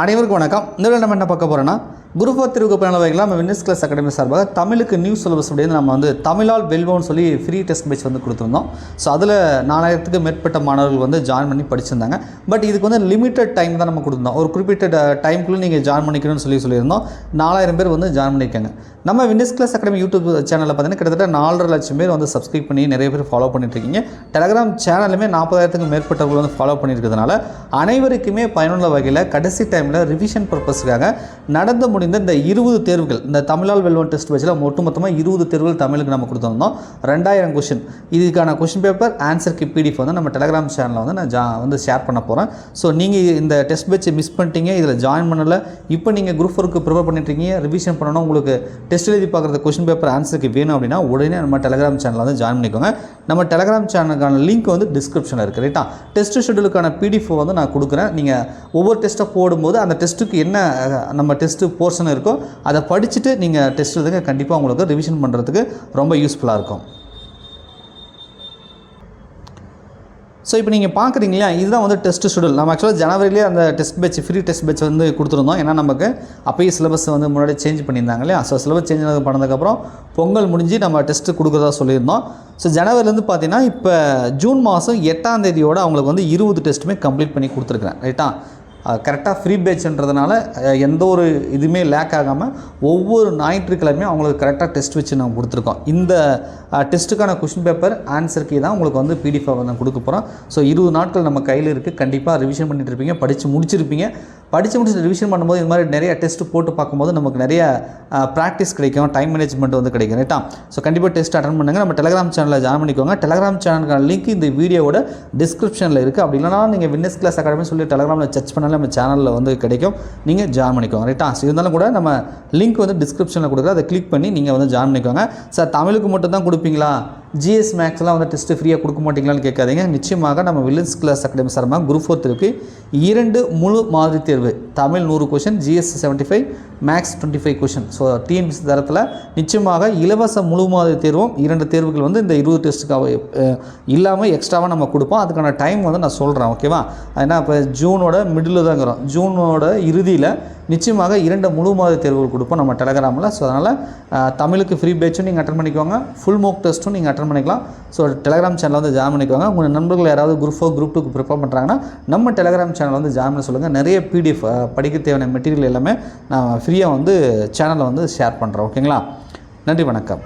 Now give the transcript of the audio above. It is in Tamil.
அனைவருக்கும் வணக்கம். இந்த நம்ம என்ன பார்க்க போகிறோன்னா குரூப் ஆஃப் திருவுக்கு நம்ம வின்னஸ் கிளாஸ் அகாடமி சார்பாக தமிழுக்கு நியூஸ் சிலபஸ் அப்படின்னு நம்ம வந்து தமிழால் வெல்வோன்னு சொல்லி ஃப்ரீ டெஸ்ட் பேட்ச் வந்து கொடுத்துருந்தோம். ஸோ அதில் நாலாயிரத்துக்கு மேற்பட்ட மாணவர்கள் வந்து ஜாயின் பண்ணி படிச்சிருந்தாங்க. பட் இதுக்கு வந்து லிமிட்டட் டைம் தான் நம்ம கொடுத்துருந்தோம். ஒரு குறிப்பிட்ட டைம்குள்ளே நீங்கள் ஜாயின் பண்ணிக்கணும்னு சொல்லி சொல்லியிருந்தோம். நாலாயிரம் பேர் வந்து ஜாயின் பண்ணியிருக்காங்க. நம்ம வின்னஸ் கிளாஸ் அகாடமி யூடியூப் சேனலில் பார்த்தீங்கன்னா கிட்டத்தட்ட நாலரை லட்சம் பேர் வந்து சப்ஸ்கிரைப் பண்ணி நிறைய பேர் ஃபாலோ பண்ணிட்டுருக்கீங்க. டெலகிராம் சேனலுமே நாற்பதாயிரத்துக்கு மேற்பட்டவர்கள் வந்து ஃபாலோ பண்ணியிருக்கிறதுனால அனைவருக்குமே பயனுள்ள வகையில் கடைசி டைம் டைமில் ரிவிஷன் பர்பஸ்க்காக நடந்து முடிந்த இந்த இருபது தேர்வுகள் இந்த தமிழால் வெல்வன் டெஸ்ட் வச்சில் ஒட்டுமொத்தமாக இருபது தேர்வுகள் தமிழுக்கு நம்ம கொடுத்துருந்தோம். ரெண்டாயிரம் கொஷின் இதுக்கான கொஷின் பேப்பர் ஆன்சருக்கு பிடிஎஃப் வந்து நம்ம டெலகிராம் சேனலில் வந்து நான் ஜா வந்து ஷேர் பண்ண போகிறேன் ஸோ நீங்கள் இந்த டெஸ்ட் பேட்சை மிஸ் பண்ணிட்டீங்க இதில் ஜாயின் பண்ணலை. இப்போ நீங்கள் குரூப் ஒர்க்கு ப்ரிப்பேர் பண்ணிட்டுருக்கீங்க ரிவிஷன் பண்ணணும் உங்களுக்கு டெஸ்ட் எழுதி பார்க்குறது கொஷின் பேப்பர் ஆன்சருக்கு வேணும் அப்படின்னா உடனே நம்ம டெலகிராம் சேனலில் வந்து ஜாயின் பண்ணிக்கோங்க. நம்ம டெலகிராம் சேனலுக்கான லிங்க் வந்து டிஸ்கிரிப்ஷனில் இருக்குது ரைட்டா டெஸ்ட் ஷெடியூலுக்கான பிடிஎஃப் வந்து நான் கொடுக்குறேன். நீங்கள் ஒவ்வொரு டெஸ்ட்டை போடும்போது அந்த டெஸ்ட்டுக்கு என்ன நம்ம டெஸ்ட்டு போர்ஷன் இருக்கோ அதை படிச்சுட்டு நீங்கள் டெஸ்ட் எழுதுங்க. கண்டிப்பாக உங்களுக்கு ரிவிஷன் பண்ணுறதுக்கு ரொம்ப யூஸ்ஃபுல்லாக இருக்கும். ஸோ இப்போ நீங்கள் பார்க்குறீங்க இல்லையா? இதுதான் வந்து டெஸ்ட் ஷெடியூல் நம்ம ஆக்சுவலாக ஜனவரிலேயே அந்த test batch free test batch வந்து கொடுத்துருந்தோம். ஏன்னா நமக்கு அப்பயே சிலபஸ் வந்து முன்னாடி சேஞ்ச் பண்ணியிருந்தாங்க இல்லையா? ஸோ சிலபஸ் சேஞ்ச் பண்ணதுக்கப்புறம் பொங்கல் முடிஞ்சு நம்ம டெஸ்ட்டு கொடுக்குறதா சொல்லியிருந்தோம். ஸோ ஜனவரிலேருந்து பார்த்தீங்கன்னா இப்போ ஜூன் மாதம் எட்டாம் தேதியோடு அவங்களுக்கு வந்து இருபது டெஸ்ட்டுமே கம்ப்ளீட் பண்ணி கொடுத்துருக்குறேன். ரைட்டா கரெக்டாக ஃப்ரீ பேட்ச்ன்றதுனால எந்த ஒரு இதுவுமே லேக் ஆகாமல் ஒவ்வொரு ஞாயிற்றுக்கிழமையும் அவங்களுக்கு கரெக்டாக டெஸ்ட் வச்சு நாங்கள் கொடுத்துருக்கோம். இந்த டெஸ்ட்டுக்கான கொஷின் பேப்பர் ஆன்சர் கீ தான் உங்களுக்கு வந்து பிடிஎஃப் நான் கொடுக்க போகிறோம் ஸோ இருபது நாட்கள் நம்ம கையில் இருக்குது கண்டிப்பாக ரிவிஷன் பண்ணிட்டு இருப்பீங்க. படித்து முடிச்சிருப்பீங்க. படித்து முடிச்சு ரிவிஷன் பண்ணும்போது இது மாதிரி நிறைய டெஸ்ட் போட்டு பார்க்கும்போது நமக்கு நிறைய ப்ராக்டிஸ் கிடைக்கும் டைம் மேனேஜ்மெண்ட் வந்து கிடைக்கும் ரைட்டா ஸோ கண்டிப்பாக டெஸ்ட் அட்டன் பண்ணுங்கள் நம்ம டெலகிராம் சேனலில் ஜாயின் பண்ணிக்கோங்க. டெலகிராம் சேனலுக்கான லிங்க் இந்த வீடியோவோட டிஸ்கிரிப்ஷனில் இருக்குது அப்படி இல்லைனா நீங்கள் வின்னஸ் கிளாஸ் அகாடமி சொல்லி டெலகிராமில் சர்ச் பண்ணாலும் நம்ம சேனலில் வந்து கிடைக்கும். நீங்கள் ஜாயின் பண்ணிக்கோங்க ரைட்டா ஸோ இருந்தாலும் கூட நம்ம லிங்க் வந்து டிஸ்கிரிப்ஷனில் கொடுக்குறோம் அதை கிளிக் பண்ணி நீங்கள் வந்து ஜாயின் பண்ணிக்கோங்க. சார் தமிழுக்கு மட்டும் தான் கொடுப்பீங்களா? ஜிஎஸ் மேக்ஸ்லாம் வந்து டெஸ்ட்டு ஃப்ரீயாக கொடுக்க மாட்டீங்களான்னு கேட்காதீங்க. நிச்சயமாக நம்ம வில்லன்ஸ் கிளாஸ் அகாடமி சார்பாக குரூப் ஃபோர்த்திற்கு இரண்டு முழு மாதிரி தேர்வு. தமிழ் நூறு question GS seventy five maths twenty five question so TNPSC தரத்தில் நிச்சயமாக இலவச முழு தேர்வும் இரண்டு தேர்வுகள் வந்து இந்த இருபது டெஸ்ட்டுக்காக இல்லாமல் எக்ஸ்ட்ராவாக நம்ம கொடுப்போம். அதுக்கான டைம் வந்து நான் சொல்கிறேன் ஓகேவா ஏன்னா இப்போ ஜூனோட மிடில் தாங்கிறோம் ஜூனோட இறுதியில் நிச்சயமாக இரண்டு முழு மாத தேர்வுகள் கொடுப்போம் நம்ம டெலகிராமில் ஸோ அதனால் தமிழுக்கு ஃப்ரீ பேட்சும் நீங்கள் அட்டன் பண்ணிக்கோங்க. ஃபுல் மோக் டெஸ்ட்டும் நீங்கள் அட்டன் பண்ணிக்கலாம். ஸோ டெலகிராம் சேனல் வந்து ஜாயின் பண்ணிக்கோங்க. உங்கள் நண்பர்கள் யாராவது குரூப் ஃபோர் குரூப் டூக்கு ப்ரிப்பேர் பண்ணுறாங்கன்னா நம்ம டெலகிராம் சேனல் வந்து ஜாயின் பண்ண சொல்லுங்கள் நிறைய பிடிஎஃப் படிக்க தேவையான மெட்டீரியல் எல்லாமே நான் ஃப்ரீயாக வந்து சேனலை வந்து ஷேர் பண்ணுறேன் ஓகேங்களா நன்றி வணக்கம்.